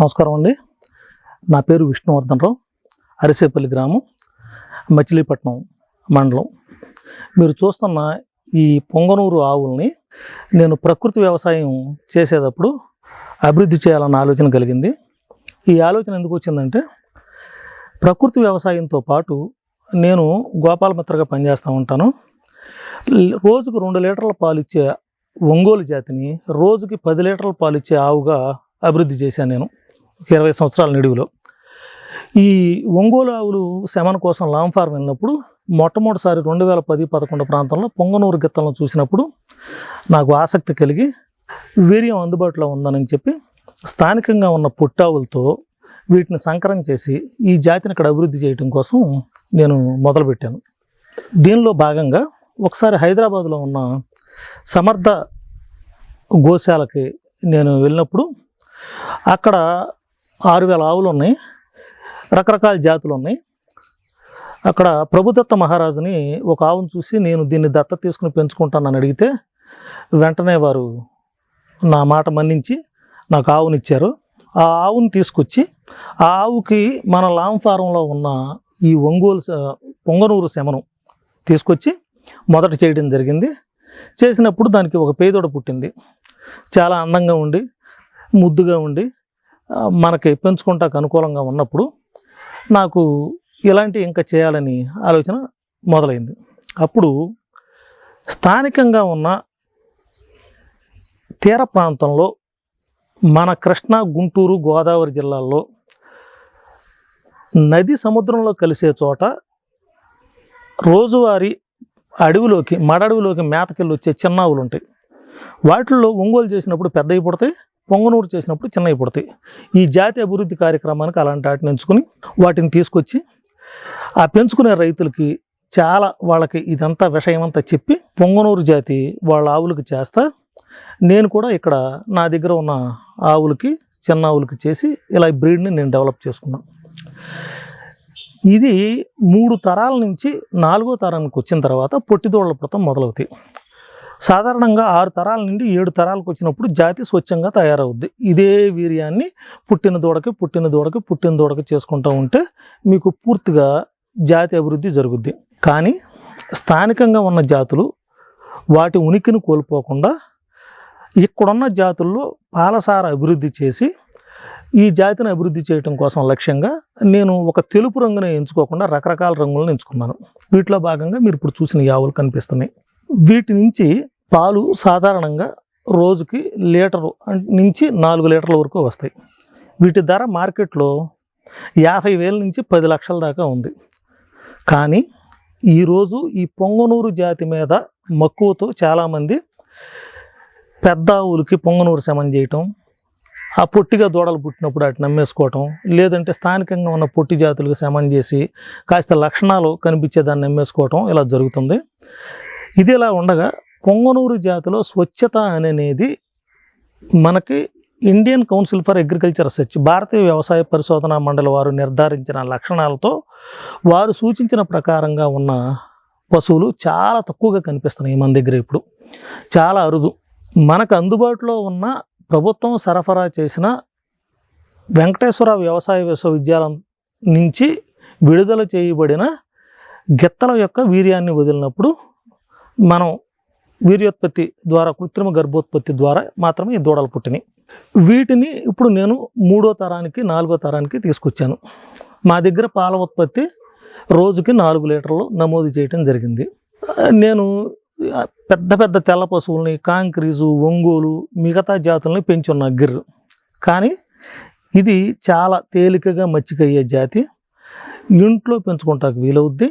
నమస్కారం అండి. నా పేరు విష్ణువర్ధన్ రావు అరిసేపల్లి గ్రామం మచిలీపట్నం మండలం. మీరు చూస్తున్న ఈ పొంగనూరు ఆవుల్ని నేను ప్రకృతి వ్యవసాయం చేసేటప్పుడు అభివృద్ధి చేయాలన్న ఆలోచన కలిగింది. ఈ ఆలోచన ఎందుకు వచ్చిందంటే ప్రకృతి వ్యవసాయంతో పాటు నేను గోపాలమిత్రగా పనిచేస్తూ ఉంటాను. రోజుకు రెండు లీటర్ల పాలు ఇచ్చే ఒంగోలు జాతిని రోజుకి పది లీటర్ల పాలు ఇచ్చే ఆవుగా అభివృద్ధి చేశాను నేను. ఇరవై సంవత్సరాల నిడివిలో. ఈ ఒంగోలు ఆవులు శమన కోసం లాంగ్ ఫార్మ్ వెళ్ళినప్పుడు మొట్టమొదటిసారి రెండు వేల పది పదకొండు ప్రాంతంలో పొంగనూరు గిత్తలను చూసినప్పుడు నాకు ఆసక్తి కలిగి వీర్యం అందుబాటులో ఉందని చెప్పి స్థానికంగా ఉన్న పుట్టావులతో వీటిని సంకరం చేసి ఈ జాతిని ఇక్కడ అభివృద్ధి చేయడం కోసం నేను మొదలుపెట్టాను. దీనిలో భాగంగా ఒకసారి హైదరాబాద్లో ఉన్న సమర్థ గోశాలకి నేను వెళ్ళినప్పుడు అక్కడ ఆరు వేల ఆవులు ఉన్నాయి రకరకాల జాతులు ఉన్నాయి అక్కడ ప్రభుదత్త మహారాజుని ఒక ఆవును చూసి నేను దీన్ని దత్త తీసుకుని పెంచుకుంటానని అడిగితే వెంటనే వారు నా మాట మన్నించి నాకు ఆవునిచ్చారు ఆ ఆవుని తీసుకొచ్చి ఆ ఆవుకి మన లాంగ్ ఫారంలో ఉన్న ఈ ఒంగోలు పొంగనూరు శమనం తీసుకొచ్చి మొదట చేయడం జరిగింది. చేసినప్పుడు దానికి ఒక పేదోడ పుట్టింది. చాలా అందంగా ఉండి ముద్దుగా ఉండి మనకి పెంచుకుంటాకు అనుకూలంగా ఉన్నప్పుడు నాకు ఇలాంటి ఇంకా చేయాలని ఆలోచన మొదలైంది. అప్పుడు స్థానికంగా ఉన్న తీర ప్రాంతంలో మన కృష్ణా గుంటూరు గోదావరి జిల్లాల్లో నది సముద్రంలో కలిసే చోట రోజువారీ అడవిలోకి మడడవిలోకి మేతకెళ్ళి వచ్చే చిన్న ఆవులు ఉంటాయి వాటిల్లో ఒంగోలు చేసినప్పుడు పెద్దవి పుడతాయి పొంగనూరు చేసినప్పుడు చిన్నవి పుడతాయి. ఈ జాతి అభివృద్ధి కార్యక్రమానికి అలాంటి వాటిని ఎంచుకుని వాటిని తీసుకొచ్చి ఆ పెంచుకునే రైతులకి చాలా వాళ్ళకి ఇదంతా విషయం అంతా చెప్పి పొంగనూరు జాతి వాళ్ళ ఆవులకి చేస్తా నేను కూడా ఇక్కడ నా దగ్గర ఉన్న ఆవులకి చిన్న ఆవులకి చేసి ఇలా బ్రీడ్ని నేను డెవలప్ చేసుకున్నాను ఇది మూడు తరాల నుంచి నాలుగో తరానికి వచ్చిన తర్వాత పొట్టిదోళ్ళ పుడతం మొదలవుతాయి. సాధారణంగా ఆరు తరాల నుండి ఏడు తరాలకు వచ్చినప్పుడు జాతి స్వచ్ఛంగా తయారవుద్ది. ఇదే వీర్యాన్ని పుట్టిన దూడకి పుట్టిన దూడకి పుట్టిన దూడకి చేసుకుంటూ ఉంటే మీకు పూర్తిగా జాతి అభివృద్ధి జరుగుద్ది. కానీ స్థానికంగా ఉన్న జాతులు వాటి ఉనికిని కోల్పోకుండా ఇక్కడున్న జాతుల్లో పాలసార అభివృద్ధి చేసి ఈ జాతిని అభివృద్ధి చేయడం కోసం లక్ష్యంగా నేను ఒక తెలుపు రంగుని ఎంచుకోకుండా రకరకాల రంగులను ఎంచుకున్నాను. వీటిలో భాగంగా మీరు ఇప్పుడు చూసిన ఈ ఆవులు కనిపిస్తున్నాయి. వీటి నుంచి పాలు సాధారణంగా రోజుకి లీటరు నుంచి నాలుగు లీటర్ల వరకు వస్తాయి. వీటి ధర మార్కెట్లో యాభై వేల నుంచి పది లక్షల దాకా ఉంది. కానీ ఈరోజు ఈ పొంగనూరు జాతి మీద మక్కువతో చాలామంది పెద్ద ఆవులకి పొంగనూరు శమం చేయటం ఆ పొట్టిగా దూడలు పుట్టినప్పుడు వాటిని నమ్మేసుకోవటం లేదంటే స్థానికంగా ఉన్న పొట్టి జాతులకు శమం చేసి కాస్త లక్షణాలు కనిపించేదాన్ని అమ్మేసుకోవటం ఇలా జరుగుతుంది. ఇది ఇలా ఉండగా పొంగనూరు జాతిలో స్వచ్ఛత అనేది మనకి Indian council for agriculture research భారతీయ వ్యవసాయ పరిశోధన మండలి వారు నిర్ధారించిన లక్షణాలతో వారు సూచించిన ప్రకారంగా ఉన్న పశువులు చాలా తక్కువగా కనిపిస్తున్నాయి మన దగ్గర ఇప్పుడు. చాలా అరుదు. మనకు అందుబాటులో ఉన్న ప్రభుత్వం సరఫరా చేసిన వెంకటేశ్వర వ్యవసాయ విశ్వవిద్యాలయం నుంచి విడుదల చేయబడిన గిత్తల యొక్క వీర్యాన్ని వదిలినప్పుడు మనం వీర్యోత్పత్తి ద్వారా కృత్రిమ గర్భోత్పత్తి ద్వారా మాత్రమే ఈ దూడలు పుట్టినాయి వీటిని ఇప్పుడు నేను మూడో తరానికి నాలుగో తరానికి తీసుకొచ్చాను. మా దగ్గర పాల ఉత్పత్తి రోజుకి నాలుగు లీటర్లు నమోదు చేయటం జరిగింది. నేను పెద్ద పెద్ద తెల్ల పశువుల్ని కాంక్రీజు ఒంగోలు మిగతా జాతుల్ని పెంచున్న గిర్రు కానీ ఇది చాలా తేలికగా మచ్చికయ్యే జాతి. ఇంట్లో పెంచుకుంటానికి వీలవుద్ది.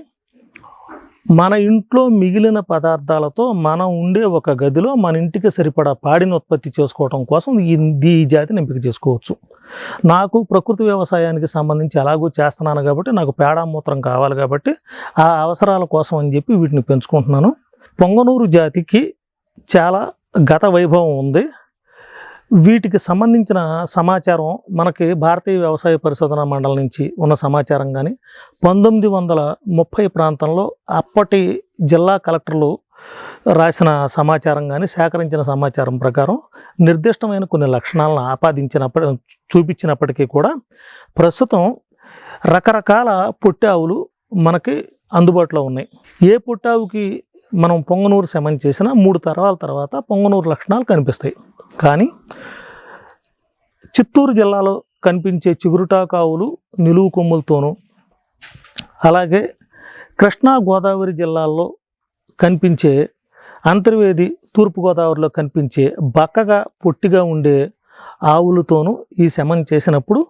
మన ఇంట్లో మిగిలిన పదార్థాలతో మనం ఉండే ఒక గదిలో మన ఇంటికి సరిపడా పాడిని ఉత్పత్తి చేసుకోవడం కోసం ఈ జాతిని ఎంపిక చేసుకోవచ్చు. నాకు ప్రకృతి వ్యవసాయానికి సంబంధించి ఎలాగూ చేస్తున్నాను కాబట్టి నాకు పేడామూత్రం కావాలి కాబట్టి ఆ అవసరాల కోసం అని చెప్పి వీటిని పెంచుకుంటున్నాను. పొంగనూరు జాతికి చాలా గత వైభవం ఉంది. వీటికి సంబంధించిన సమాచారం మనకి భారతీయ వ్యవసాయ పరిశోధన మండలి నుంచి ఉన్న సమాచారం కానీ పంతొమ్మిది వందల ముప్పై ప్రాంతంలో అప్పటి జిల్లా కలెక్టర్లు రాసిన సమాచారం కానీ సేకరించిన సమాచారం ప్రకారం నిర్దిష్టమైన కొన్ని లక్షణాలను ఆపాదించినప్పటి చూపించినప్పటికీ కూడా ప్రస్తుతం రకరకాల పుట్టావులు మనకి అందుబాటులో ఉన్నాయి. ఏ పొట్టావుకి మనం పొంగనూరు శమం చేసిన మూడు తరాల తర్వాత పొంగనూరు లక్షణాలు కనిపిస్తాయి. కానీ చిత్తూరు జిల్లాలో కనిపించే చిగురుటా కావులు నిలువు కొమ్ములతోనూ అలాగే కృష్ణా గోదావరి జిల్లాల్లో కనిపించే అంతర్వేది తూర్పుగోదావరిలో కనిపించే బక్కగా పొట్టిగా ఉండే ఆవులతోనూ ఈ శమం చేసినప్పుడు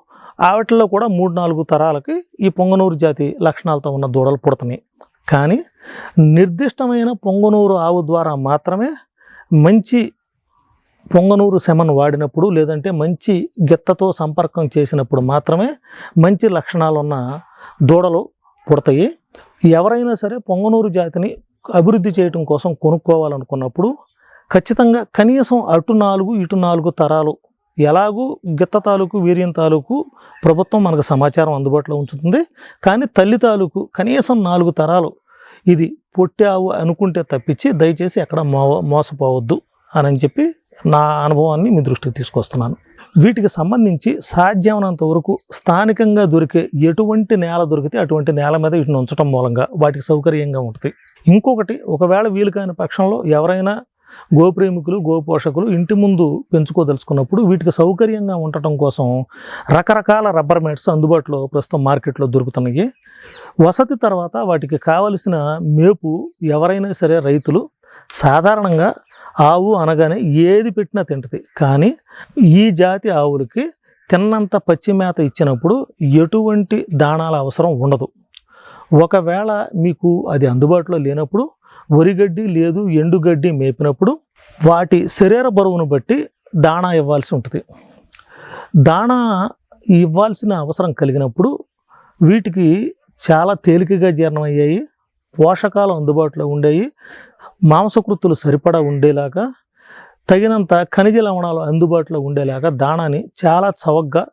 ఆవిటిలో కూడా మూడు నాలుగు తరాలకి ఈ పొంగనూరు జాతి లక్షణాలతో ఉన్న దూడలు పుడుతున్నాయి. కానీ నిర్దిష్టమైన పొంగనూరు ఆవు ద్వారా మాత్రమే మంచి పొంగనూరు శమను వాడినప్పుడు లేదంటే మంచి గిత్తతో సంపర్కం చేసినప్పుడు మాత్రమే మంచి లక్షణాలున్న దూడలు పుడతాయి. ఎవరైనా సరే పొంగనూరు జాతిని అభివృద్ధి చేయటం కోసం కొనుక్కోవాలనుకున్నప్పుడు ఖచ్చితంగా కనీసం అటు నాలుగు ఇటు నాలుగు తరాలు ఎలాగూ గిత్త తాలూకు వీర్యం తాలూకు ప్రభుత్వం మనకు సమాచారం అందుబాటులో ఉంచుతుంది. కానీ తల్లి తాలూకు కనీసం నాలుగు తరాలు ఇది పొట్టి ఆవు అనుకుంటే తప్పించి దయచేసి ఎక్కడ మో మోసపోవద్దు అని చెప్పి నా అనుభవాన్ని మీ దృష్టికి తీసుకొస్తున్నాను. వీటికి సంబంధించి సాధ్యమైనంత వరకు స్థానికంగా దొరికే ఎటువంటి నేల దొరికితే అటువంటి నేల మీద వీటిని ఉంచడం మూలంగా వాటికి సౌకర్యంగా ఉంటుంది. ఇంకొకటి ఒకవేళ వీలు కాని పక్షంలో ఎవరైనా గోప్రేమికులు గోపోషకులు ఇంటి ముందు పెంచుకోదలుచుకున్నప్పుడు వీటికి సౌకర్యంగా ఉండటం కోసం రకరకాల రబ్బర్ మ్యాట్స్ అందుబాటులో ప్రస్తుతం మార్కెట్లో దొరుకుతున్నాయి. వసతి తర్వాత వాటికి కావలసిన మేపు ఎవరైనా సరే రైతులు సాధారణంగా ఆవు అనగానే ఏది పెట్టినా తింటది. కానీ ఈ జాతి ఆవులకి తిన్నంత పచ్చి మేత ఇచ్చినప్పుడు ఎటువంటి దాణాల అవసరం ఉండదు. ఒకవేళ మీకు అది అందుబాటులో లేనప్పుడు వరిగడ్డి లేదు ఎండుగడ్డి మేపినప్పుడు వాటి శరీర బరువును బట్టి దాణా ఇవ్వాల్సి ఉంటుంది. దాణా ఇవ్వాల్సిన అవసరం కలిగినప్పుడు వీటికి చాలా తేలికగా జీర్ణమయ్యాయి పోషకాలు అందుబాటులో ఉండేవి మాంసకృతులు సరిపడా ఉండేలాగా తగినంత ఖనిజ లవణాలు అందుబాటులో ఉండేలాగా దాణాని చాలా చవకగా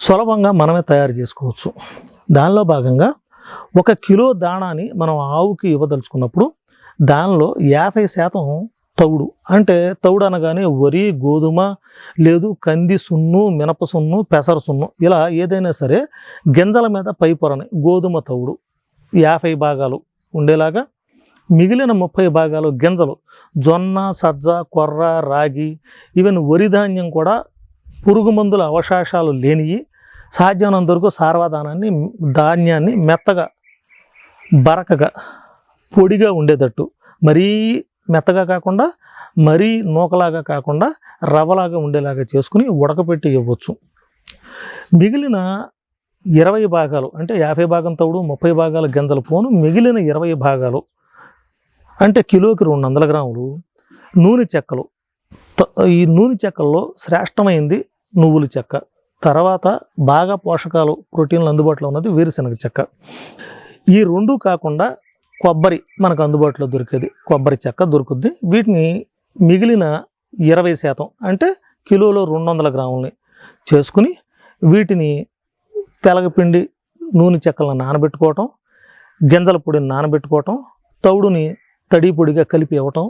సులభంగా మనమే తయారు చేసుకోవచ్చు. దానిలో భాగంగా ఒక కిలో దాణాని మనం ఆవుకి ఇవ్వదలుచుకున్నప్పుడు దానిలో యాభై శాతం తౌడు. అంటే తౌడు అనగానే వరి గోధుమ లేదు కంది సున్ను మినప సున్ను పెసర సున్ను. ఇలా ఏదైనా సరే గింజల మీద పై పొరని గోధుమ తౌడు. యాభై భాగాలు ఉండేలాగా మిగిలిన ముప్పై భాగాలు గింజలు జొన్న సజ్జ కొర్ర రాగి ఈవెన్ వరి ధాన్యం కూడా పురుగు మందుల అవశేషాలు లేనివి సాధ్యమైనంత వరకు సార్వధానాన్ని ధాన్యాన్ని మెత్తగా బరకగా పొడిగా ఉండేటట్టు మరీ మెత్తగా కాకుండా మరీ నూకలాగా కాకుండా రవ్వలాగా ఉండేలాగా చేసుకుని ఉడకపెట్టి ఇవ్వచ్చు. మిగిలిన ఇరవై భాగాలు అంటే యాభై భాగం తౌడు ముప్పై భాగాల గింజలు పోను మిగిలిన ఇరవై భాగాలు అంటే కిలోకి రెండు వందల గ్రాములు నూనె చెక్కలు ఈ నూనె చెక్కల్లో శ్రేష్టమైంది నువ్వుల చెక్క. తర్వాత బాగా పోషకాలు ప్రోటీన్లు అందుబాటులో ఉన్నది వేరుశనగ చెక్క. ఈ రెండు కాకుండా కొబ్బరి మనకు అందుబాటులో దొరికేది. కొబ్బరి చెక్క దొరుకుద్ది. వీటిని మిగిలిన ఇరవై శాతం అంటే కిలోలో రెండు వందల గ్రాములని చేసుకుని వీటిని తెలగపిండి నూనె చెక్కలను నానబెట్టుకోవటం గింజల పొడిని నానబెట్టుకోవటం తౌడుని తడి పొడిగా కలిపి ఇవ్వటం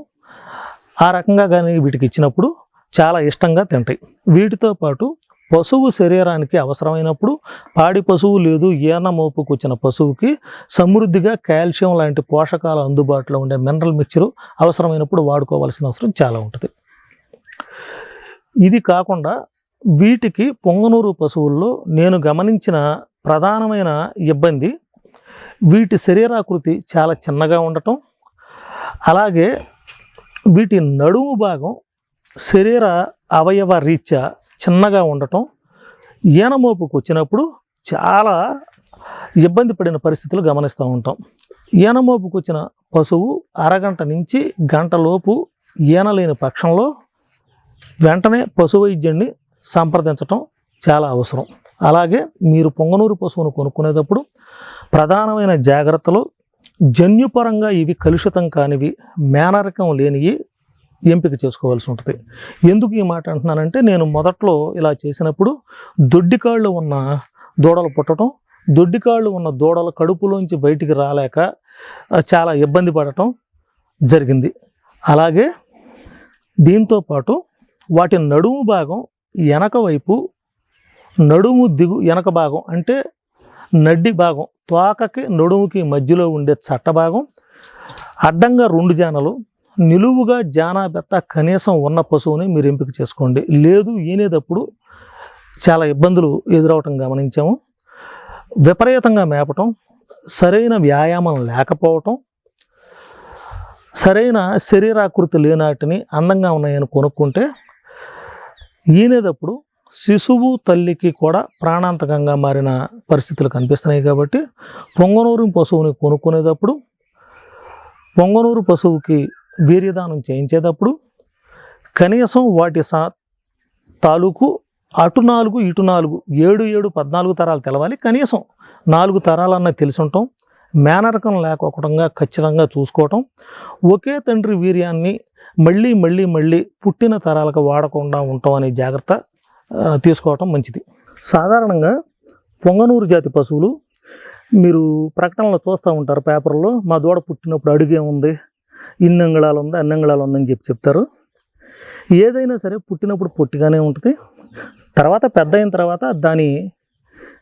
ఆ రకంగా కానీ వీటికి ఇచ్చినప్పుడు చాలా ఇష్టంగా తింటాయి. వీటితో పాటు పశువు శరీరానికి అవసరమైనప్పుడు పాడి పశువు లేదు ఈన మోపుకు వచ్చిన పశువుకి సమృద్ధిగా కాల్షియం లాంటి పోషకాలు అందుబాటులో ఉండే మినరల్ మిక్చరు అవసరమైనప్పుడు వాడుకోవాల్సిన అవసరం చాలా ఉంటుంది. ఇది కాకుండా వీటికి పొంగనూరు పశువుల్లో నేను గమనించిన ప్రధానమైన ఇబ్బంది వీటి శరీరాకృతి చాలా చిన్నగా ఉండటం అలాగే వీటి నడుము భాగం శరీర అవయవ రీత్యా చిన్నగా ఉండటం ఈనమోపుకు వచ్చినప్పుడు చాలా ఇబ్బంది పడిన పరిస్థితులు గమనిస్తూ ఉంటాం. ఈనమోపుకు వచ్చిన పశువు అరగంట నుంచి గంటలోపు ఈనలేని పక్షంలో వెంటనే పశు వైద్యుడిని సంప్రదించటం చాలా అవసరం. అలాగే మీరు పొంగనూరు పశువును కొనుక్కునేటప్పుడు ప్రధానమైన జాగ్రత్తలు జన్యుపరంగా ఇవి కలుషితం కానివి మేనరకం లేనివి ఎంపిక చేసుకోవాల్సి ఉంటుంది. ఎందుకు ఈ మాట అంటున్నానంటే నేను మొదట్లో ఇలా చేసినప్పుడు దొడ్డికాళ్ళు ఉన్న దూడలు పుట్టడం దొడ్డికాళ్ళు ఉన్న దూడల కడుపులోంచి బయటికి రాలేక చాలా ఇబ్బంది పడటం జరిగింది. అలాగే దీంతో పాటు వాటి నడుము భాగం వెనక వైపు నడుము దిగు వెనక భాగం అంటే నడ్డి భాగం తోకకి నడుముకి మధ్యలో ఉండే చట్ట భాగం అడ్డంగా రెండు జానలు నిలువుగా జానా బెత్త కనీసం ఉన్న పశువుని మీరు ఎంపిక చేసుకోండి. లేదు ఈనేటప్పుడు చాలా ఇబ్బందులు ఎదురవటం గమనించాము. విపరీతంగా మేపటం సరైన వ్యాయామం లేకపోవటం సరైన శరీరాకృతి లేనాటిని అందంగా ఉన్నాయని కొనుక్కుంటే ఈనేటప్పుడు శిశువు తల్లికి కూడా ప్రాణాంతకంగా మారిన పరిస్థితులు కనిపిస్తున్నాయి కాబట్టి పొంగనూరు పశువుని కొనుక్కునేటప్పుడు పొంగనూరు పశువుకి వీర్యదానం చేయించేటప్పుడు కనీసం వాటి సా తాలూకు అటు నాలుగు ఇటు నాలుగు ఏడు ఏడు పద్నాలుగు తరాలు తెలవాలి. కనీసం నాలుగు తరాలన్నా తెలిసి ఉండటం మేనరకం లేకోకుండా ఖచ్చితంగా చూసుకోవటం. ఒకే తండ్రి వీర్యాన్ని మళ్ళీ మళ్ళీ మళ్ళీ పుట్టిన తరాలకు వాడకుండా ఉండటం అనే జాగ్రత్త తీసుకోవటం మంచిది. సాధారణంగా పొంగనూరు జాతి పశువులు మీరు ప్రకటనలో చూస్తూ ఉంటారు పేపర్లో మా దూడ పుట్టినప్పుడు అడుగే ఉంది ఇన్నంగళాలు ఉంది అన్నంగళాలు ఉందని చెప్పి చెప్తారు. ఏదైనా సరే పుట్టినప్పుడు పొట్టిగానే ఉంటుంది. తర్వాత పెద్ద అయిన తర్వాత దాని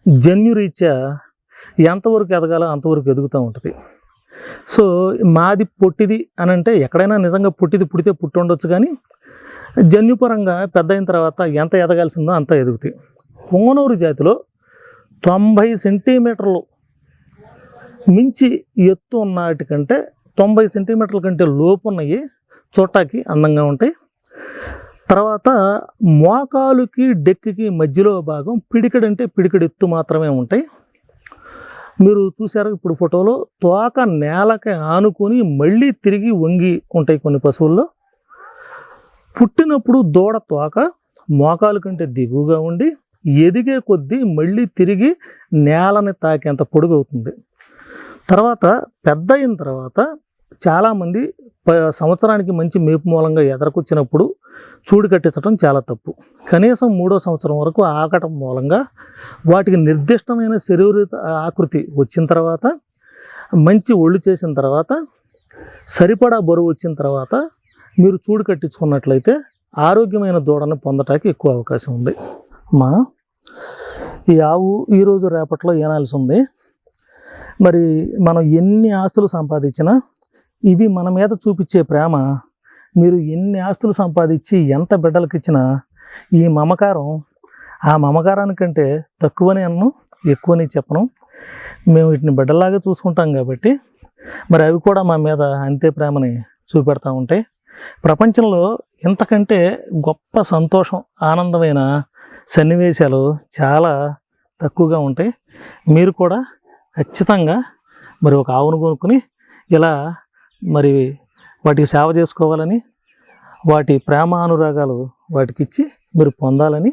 జన్యురీత్యా ఎంతవరకు ఎదగాలో అంతవరకు ఎదుగుతూ ఉంటుంది. సో మాది పొట్టిది అని అంటే ఎక్కడైనా నిజంగా పుట్టిది పుడితే పుట్టి ఉండొచ్చు కానీ జన్యుపరంగా పెద్ద అయిన తర్వాత ఎంత ఎదగాల్సిందో అంత ఎదుగుతాయి. పొంగనూరు జాతిలో తొంభై సెంటీమీటర్లు మించి ఎత్తు ఉన్నటికంటే తొంభై సెంటీమీటర్ల కంటే లోపు ఉన్నాయి చూడటానికి అందంగా ఉంటాయి. తర్వాత మోకాలుకి డెక్కి మధ్యలో భాగం పిడికడు అంటే పిడికడు ఎత్తు మాత్రమే ఉంటాయి. మీరు చూసారు ఇప్పుడు ఫోటోలో తోక నేలకి ఆనుకొని మళ్ళీ తిరిగి వంగి ఉంటాయి కొన్ని పశువుల్లో. పుట్టినప్పుడు దూడ తోక మోకాలు కంటే దిగువగా ఉండి ఎదిగే కొద్దీ మళ్ళీ తిరిగి నేలని తాకేంత పొడుగు అవుతుంది తర్వాత పెద్ద అయిన తర్వాత చాలామంది ప- సంవత్సరానికి మంచి మేపు మూలంగా ఎదరకొచ్చినప్పుడు చూడు కట్టించడం చాలా తప్పు. కనీసం మూడో సంవత్సరం వరకు ఆకటం మూలంగా వాటికి నిర్దిష్టమైన శరీర ఆకృతి వచ్చిన తర్వాత మంచి ఒళ్ళు చేసిన తర్వాత సరిపడా బరువు వచ్చిన తర్వాత మీరు చూడు కట్టించుకున్నట్లయితే ఆరోగ్యమైన దూడను పొందటానికి ఎక్కువ అవకాశం ఉంది. మా ఈ ఆవు ఈరోజు రేపట్లో ఏనాల్సి ఉంది. మరి మనం ఎన్ని ఆస్తులు సంపాదించినా ఇవి మన మీద చూపించే ప్రేమ. మీరు ఎన్ని ఆస్తులు సంపాదించి ఎంత బిడ్డలకు ఇచ్చినా ఈ మమకారం ఆ మమకారానికంటే తక్కువని అన్ను ఎక్కువని చెప్పను. మేము వీటిని బిడ్డలాగా చూసుకుంటాం కాబట్టి మరి అవి కూడా మా మీద అంతే ప్రేమని చూపెడతా ఉంటాయి. ప్రపంచంలో ఇంతకంటే గొప్ప సంతోషం ఆనందమైన సన్నివేశాలు చాలా తక్కువగా ఉంటాయి. మీరు కూడా ఖచ్చితంగా మరి ఒక ఆవును కొనుక్కుని ఇలా మరి వాటికి సేవ చేసుకోవాలని వాటి ప్రేమ అనురాగాలు వాటికి ఇచ్చి మీరు పొందాలని